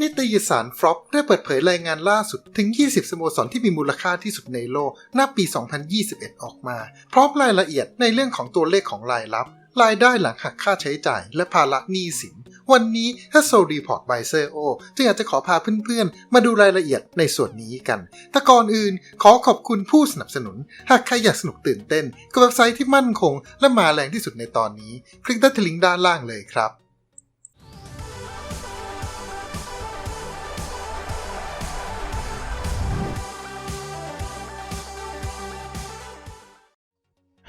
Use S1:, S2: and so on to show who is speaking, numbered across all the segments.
S1: นิตยสารฟลอปได้เปิดเผยรายงานล่าสุดถึง 20 สโมสรที่มีมูลค่าที่สุดในโลกณปี 2021 ออกมา พร้อมรายละเอียดในเรื่องของตัวเลขของรายรับ รายได้หลังหักค่าใช้จ่าย และภาระหนี้สิน วันนี้ h a s s l Report by s e o จึงอยากจะขอพาเพื่อนๆ มาดูรายละเอียดในส่วนนี้กันแต่ก่อนอื่นขอขอบคุณผู้สนับสนุน หากใครอยากสนุกตื่นเต้นกับเว็บไซต์ที่มั่นคง และมาแรงที่สุดในตอนนี้ คลิกที่ลิงก์ด้านล่างเลยครับ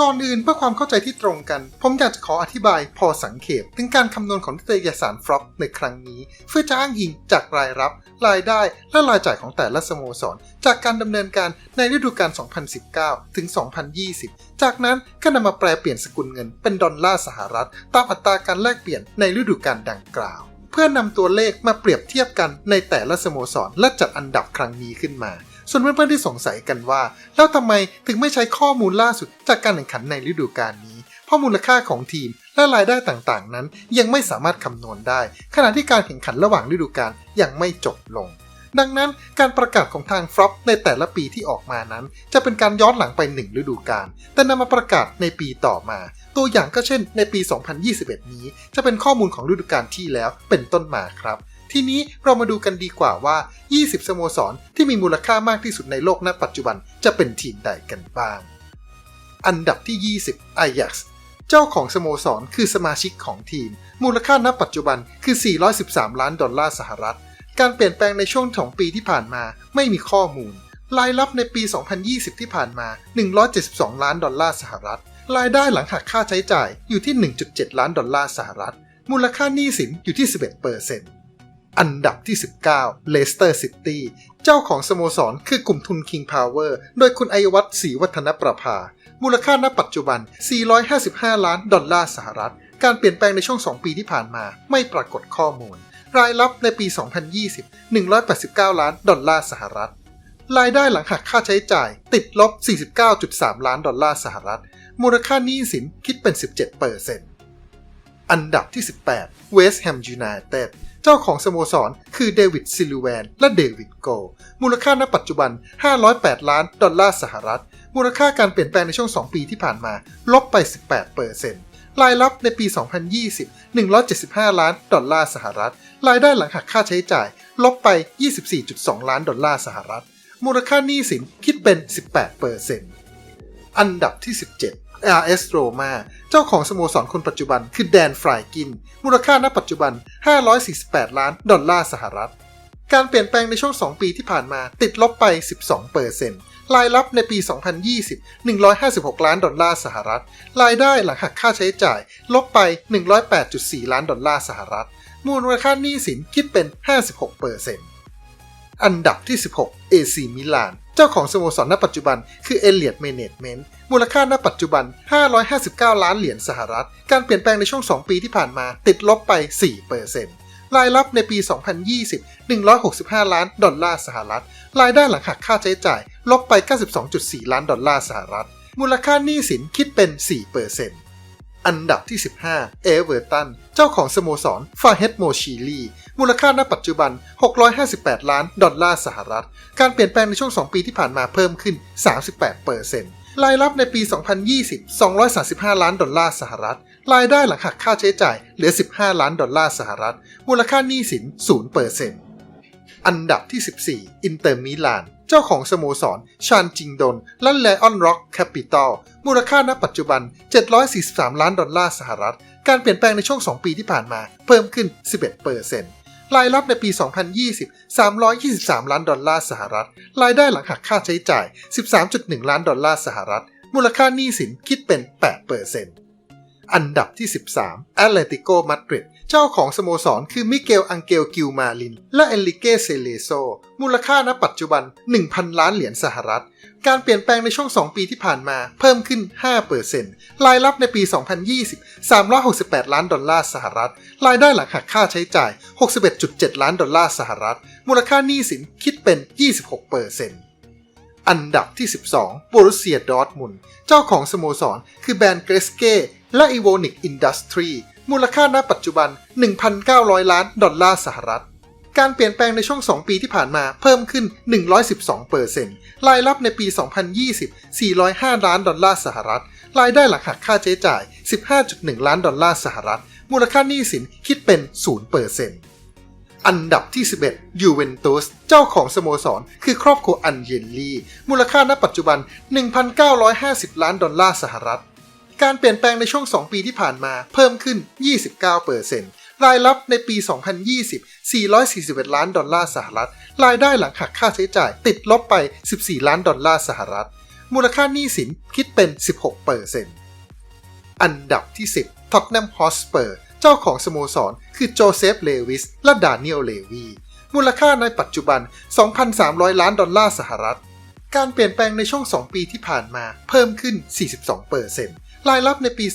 S1: ก่อนอื่นเพื่อความเข้าใจที่ตรงกัน ผมอยากจะขออธิบายพอสังเขปถึงการคำนวณของนิตยสารฟลอปในครั้งนี้ เพื่อจะอ้างอิงจากรายรับ รายได้และรายจ่ายของแต่ละสโมสร จากการดำเนินการในฤดูกาล 2019 ถึง 2020 จากนั้นก็นำมาแปลเปลี่ยนสกุลเงินเป็นดอลลาร์สหรัฐ ตามอัตราการแลกเปลี่ยนในฤดูกาลดังกล่าว พื่อนำตัวเลขมาเปรียบเทียบกันในแต่ละสโมสรและจัดอันดับครั้งนี้ขึ้นมา ส่วนเพื่อนๆที่สงสัยกันว่า แล้วทำไมถึงไม่ใช้ข้อมูลล่าสุดจากการแข่งขันในฤดูกาลนี้ เพราะมูลค่าของทีมและรายได้ต่างๆ นั้นยังไม่สามารถคำนวณได้ ขณะที่การแข่งขันระหว่างฤดูกาลยังไม่จบลง ดังนั้นการประกาศของทางฟลอปในแต่ละปีที่ออกมานั้น จะเป็นการย้อนหลังไปหนึ่งฤดูกาลแต่นำมาประกาศในปีต่อมา ตัวอย่างก็เช่น ในปี 2021 นี้ จะเป็นข้อมูลของฤดูกาลที่แล้วเป็นต้นมาครับทีนี้เรามาดูกันดีกว่าว่า 20 สโมสรที่มีมูลค่ามากที่สุดในโลกณปัจจุบันจะเป็นทีมใดกันบ้าง อันดับที่ 20 Ajax เจ้าของสโมสรคือสมาชิกของทีม มูลค่าณปัจจุบันคือ 413 ล้านดอลลาร์สหรัฐ การเปลี่ยนแปลงในช่วงของปีที่ผ่านมาไม่มีข้อมูล รายรับในปี 2020 ที่ผ่านมา 172 ล้านดอลลาร์สหรัฐ รายได้หลังหักค่าใช้จ่ายอยู่ที่ 1.7 ล้านดอลลาร์สหรัฐ มูลค่าหนี้สินอยู่ที่ 11%อันดับที่ 19 Leicester City เจ้าของสโมสรคือกลุ่มทุน King Power โดยคุณไอวัฒน์ศรีวัฒนประภา มูลค่าณปัจจุบัน 455 ล้านดอลลาร์สหรัฐ การเปลี่ยนแปลงในช่วง 2 ปีที่ผ่านมาไม่ปรากฏข้อมูล รายรับในปี 2020 189 ล้านดอลลาร์สหรัฐ รายได้หลังหักค่าใช้จ่ายติดลบ 49.3 ล้านดอลลาร์สหรัฐ มูลค่าหนี้สินคิดเป็น 17%อันดับที่ 18 West Ham United เจ้าของสโมสรคือเดวิดซิลูแวนและเดวิดโก มูลค่าณปัจจุบัน 508 ล้านดอลลาร์สหรัฐ มูลค่าการเปลี่ยนแปลงในช่วง 2 ปีที่ผ่านมา ลบไป 18%ร รายรับในปี 2020 175 ล้านดอลลาร์สหรัฐ รายได้หลังหักค่าใช้จ่าย ลบไป 24.2 ล้านดอลลาร์สหรัฐ มูลค่าหนี้สินคิดเป็น 18%อันดับที่ 17 RS Roma เจ้าของสโมสรคนปัจจุบันคือแดนฟรายกิน มูลค่าณปัจจุบัน 548 ล้านดอลลาร์สหรัฐ การเปลี่ยนแปลงในช่วง 2 ปีที่ผ่านมาติดลบไป 12%ร รายรับในปี 2020 156 ล้านดอลลาร์สหรัฐ รายได้หลังหักค่าใช้จ่าย ลบไป 108.4 ล้านดอลลาร์สหรัฐ มูลค่าหนี้สินคิดเป็น 56%อันดับที่ 16 AC มิลาน เจ้าของสโมสรณปัจจุบันคือเอเลียดเมเนจเมนต์ มูลค่าณปัจจุบัน 559 ล้านเหรียญสหรัฐ การเปลี่ยนแปลงในช่วง 2 ปีที่ผ่านมาติดลบไป4%รายรับในปี 2020 165 ล้านดอลลาร์สหรัฐ รายได้หลังหักค่าใช้จ่าย ลบไป 92.4 ล้านดอลลาร์สหรัฐ มูลค่าหนี้สินคิดเป็น4%อันดับที่ 15 เอเวอร์ตัน เจ้าของสโมสร ฟาเฮดโมชีลี มูลค่าณปัจจุบัน 658 ล้านดอลลาร์สหรัฐ การเปลี่ยนแปลงในช่วง 2 ปีที่ผ่านมาเพิ่มขึ้น 38%รายรับในปี 2020 235 ล้านดอลลาร์สหรัฐ รายได้หลังหักค่าใช้จ่ายเหลือ 15 ล้านดอลลาร์สหรัฐ มูลค่าหนี้สิน 0%อันดับที่ 14 อินเตอร์มิลาน เจ้าของสโมสร ชานจิงดน และแลออนร็อกแคปิตอลมูลค่าณปัจจุบัน 743 ล้านดอลลาร์สหรัฐ การเปลี่ยนแปลงในช่วง 2 ปีที่ผ่านมาเพิ่มขึ้น 11%รายรับในปี 2020 323 ล้านดอลลาร์สหรัฐ รายได้หลังหักค่าใช้จ่าย 13.1 ล้านดอลลาร์สหรัฐ มูลค่าหนี้สินคิดเป็น 8%อันดับที่ 13 a t l e t i c o Madrid เจ้าของสโมสรคือมิเกลอังเกลกิลมาลิน และเอลิเกเซเลโซ มูลค่าณปัจจุบัน 1,000 ล้านเหรียญสหรัฐ การเปลี่ยนแปลงในช่วง 2 ปีที่ผ่านมาเพิ่มขึ้น 5%รายรับในปี 2020 368 ล้านดอลลาร์สหรัฐ รายได้หลังหักค่าใช้จ่าย 61.7 ล้านดอลลาร์สหรัฐ มูลค่าหนี้สินคิดเป็น 26%อันดับที่ 12 บรุเซียดอร์ทมุน เจ้าของสโมสร คือแบรนด์เกรสเก้และอีโวนิกอินดัสทรี มูลค่าณปัจจุบัน 1,900 ล้านดอลลาร์สหรัฐ การเปลี่ยนแปลงในช่วง 2 ปีที่ผ่านมาเพิ่มขึ้น 112%รายรับในปี 2020 405 ล้านดอลลาร์สหรัฐ รายได้หลังหักค่าใช้จ่าย 15.1 ล้านดอลลาร์สหรัฐ มูลค่าหนี้สินคิดเป็น0%อันดับที่ 11 ยูเวนตุส เจ้าของสโมสร คือครอบครัวอันเยนลี มูลค่าณปัจจุบัน 1,950 ล้านดอลลาร์สหรัฐ การเปลี่ยนแปลงในช่วง 2 ปีที่ผ่านมาเพิ่มขึ้น 29%รายรับในปี 2020 441 ล้านดอลลาร์สหรัฐ รายได้หลังหักค่าใช้จ่ายติดลบไป 14 ล้านดอลลาร์สหรัฐ มูลค่าหนี้สินคิดเป็น 16%อันดับที่ 10ท็อตแนมฮอสเปอร์เจ้าของสโมสร คือโจเซฟ เลวิส และดานิเอล เลวี มูลค่าในปัจจุบัน 2,300 ล้านดอลลาร์สหรัฐ การเปลี่ยนแปลงในช่วง 2 ปีที่ผ่านมาเพิ่มขึ้น 42% รายรับในปี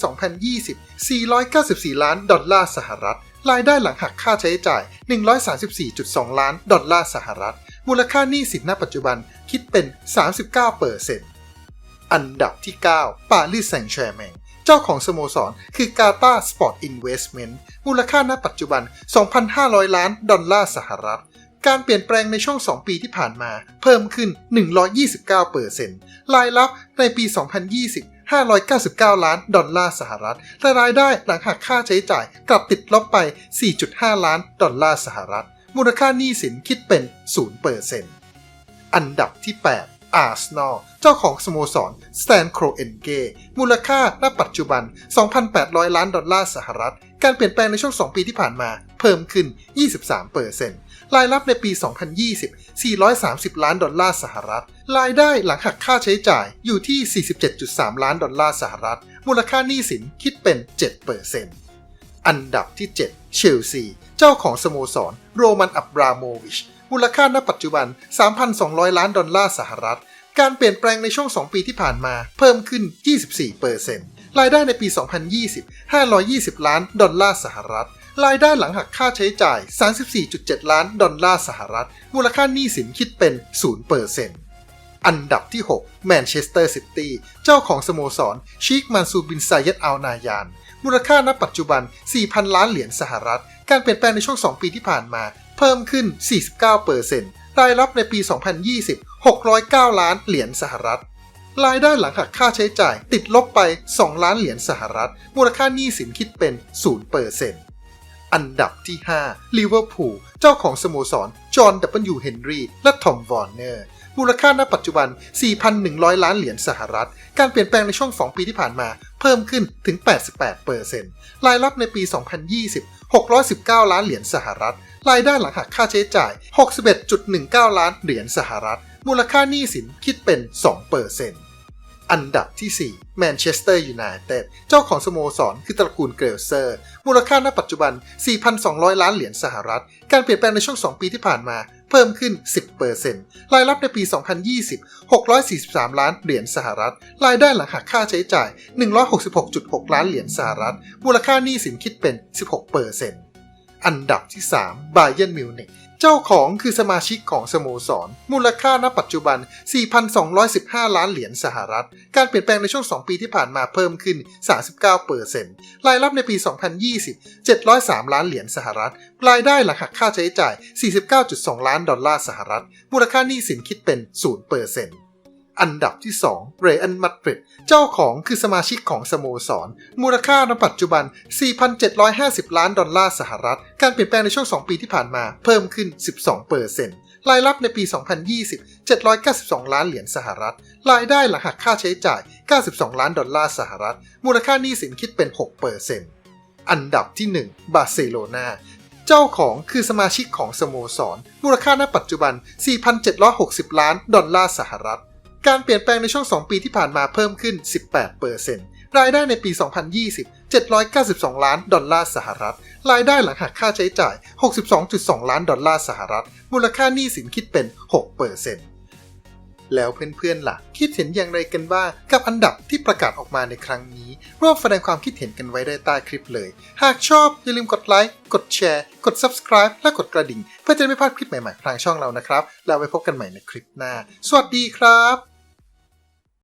S1: 2020 494 ล้านดอลลาร์สหรัฐ รายได้หลังหักค่าใช้จ่าย 134.2 ล้านดอลลาร์สหรัฐ มูลค่าหนี้สินณปัจจุบันคิดเป็น 39%อันดับที่ 9 ปารีสแซงต์แชร์แมงเจ้าของสโมสรคือกาตาสปอร์ตอินเวสเมนต์มูลค่าณปัจจุบัน 2,500 ล้านดอลลาร์สหรัฐ การเปลี่ยนแปลงในช่วง 2 ปีที่ผ่านมา เพิ่มขึ้น 129%รายรับในปี 2020 599 ล้านดอลลาร์สหรัฐและรายได้หลังหักค่าใช้จ่ายกลับติดลบไป 4.5 ล้านดอลลาร์สหรัฐ มูลค่าหนี้สินคิดเป็น 0%อันดับที่ 8 อาร์เซนอลเจ้าของสโมสรสแตนโครเอนเกมูลค่าณปัจจุบัน 2,800 ล้านดอลลาร์สหรัฐ การเปลี่ยนแปลงในช่วง 2 ปีที่ผ่านมา เพิ่มขึ้น 23%รายรับในปี 2020 430 ล้านดอลลาร์สหรัฐ รายได้หลังหักค่าใช้จ่ายอยู่ที่ 47.3 ล้านดอลลาร์สหรัฐ มูลค่าหนี้สินคิดเป็น7%อันดับที่ 7 เชลซี เจ้าของสโมสร โรมันอับราโมวิช มูลค่าณปัจจุบัน 3,200 ล้านดอลลาร์สหรัฐ การเปลี่ยนแปลงในช่วง 2 ปีที่ผ่านมาเพิ่มขึ้น 24%รายได้ในปี 2020 520 ล้านดอลลาร์สหรัฐ รายได้หลังหักค่าใช้จ่าย 34.7 ล้านดอลลาร์สหรัฐ มูลค่าหนี้สินคิดเป็น 0%อันดับที่ 6 แมนเชสเตอร์ซิตี้เจ้าของสโมสรชีคมันซูบินไซเยตอัลนายาน มูลค่าณปัจจุบัน 4,000 ล้านเหรียญสหรัฐ การเปลี่ยนแปลงในช่วง 2 ปีที่ผ่านมา เพิ่มขึ้น 49%รายรับในปี 2020 609 ล้านเหรียญสหรัฐ รายได้หลังหักค่าใช้จ่ายติดลบไป 2 ล้านเหรียญสหรัฐ มูลค่าหนี้สินคิดเป็น 0%อันดับที่ 5 ลิเวอร์พูล เจ้าของสโมสร จอห์นดับเบิลยูเฮนรีและทอม วอร์เนอร์ มูลค่าณปัจจุบัน 4,100 ล้านเหรียญสหรัฐ การเปลี่ยนแปลงในช่วง 2 ปีที่ผ่านมา เพิ่มขึ้นถึง 88%รายรับในปี 2020 619 ล้านเหรียญสหรัฐ รายได้หลังหักค่าใช้จ่าย 61.19 ล้านเหรียญสหรัฐ มูลค่าหนี้สินคิดเป็น2%อันดับที่ 4 แมนเชสเตอร์ยูไนเต็ด เจ้าของสโมสรคือตระกูลเกรลเซอร์ มูลค่าณปัจจุบัน 4,200 ล้านเหรียญสหรัฐ การเปลี่ยนแปลงในช่วง 2 ปีที่ผ่านมา เพิ่มขึ้น 10%รายรับในปี 2020 643 ล้านเหรียญสหรัฐ รายได้หลังหักค่าใช้จ่าย 166.6 ล้านเหรียญสหรัฐ มูลค่าหนี้สินคิดเป็น 16% อันดับที่3 b a เยนมิวนิกเจ้าของคือสมาชิกของสโมสร มูลค่าณปัจจุบัน 4,215 ล้านเหรียญสหรัฐ การเปลี่ยนแปลงในช่วง 2 ปีที่ผ่านมาเพิ่มขึ้น 39%รายรับในปี 2020 703 ล้านเหรียญสหรัฐ รายได้หลังหักค่าใช้จ่าย 49.2 ล้านดอลลาร์สหรัฐ มูลค่าหนี้สินคิดเป็น 0% อันดับที่ 2 เรอันมัดริดเจ้าของคือสมาชิกของสโมสร มูลค่าณปัจจุบัน 4,750 ล้านดอลลาร์สหรัฐ การเปลี่ยนแปลงในช่วง 2 ปีที่ผ่านมาเพิ่มขึ้น 12%รายรับในปี 2020 792 ล้านเหรียญสหรัฐ รายได้หลังหักค่าใช้จ่าย 92 ล้านดอลลาร์สหรัฐ มูลค่าหนี้สินคิดเป็น6%อันดับที่ 1 บาร์เซโลนาเจ้าของคือสมาชิกของสโมสร มูลค่าณปัจจุบัน 4,760 ล้านดอลลาร์สหรัฐ การเปลี่ยนแปลงในช่วง 2 ปีที่ผ่านมาเพิ่มขึ้น 18%รายได้ในปี 2020 792 ล้านดอลลาร์สหรัฐ รายได้หลังหักค่าใช้จ่าย 62.2 ล้านดอลลาร์สหรัฐ มูลค่าหนี้สินคิดเป็น 6%แล้วเพื่อนๆล่ะ คิดเห็นอย่างไรกันบ้างกับอันดับที่ประกาศออกมาในครั้งนี้ ร่วมแสดงความคิดเห็นกันไว้ได้ใต้คลิปเลย หากชอบอย่าลืมกดไลค์ กดแชร์ กด subscribe และกดกระดิ่ง เพื่อจะไม่พลาดคลิปใหม่ๆทางช่องเรานะครับ แล้วไว้พบกันใหม่ในคลิปหน้า สวัสดีครับ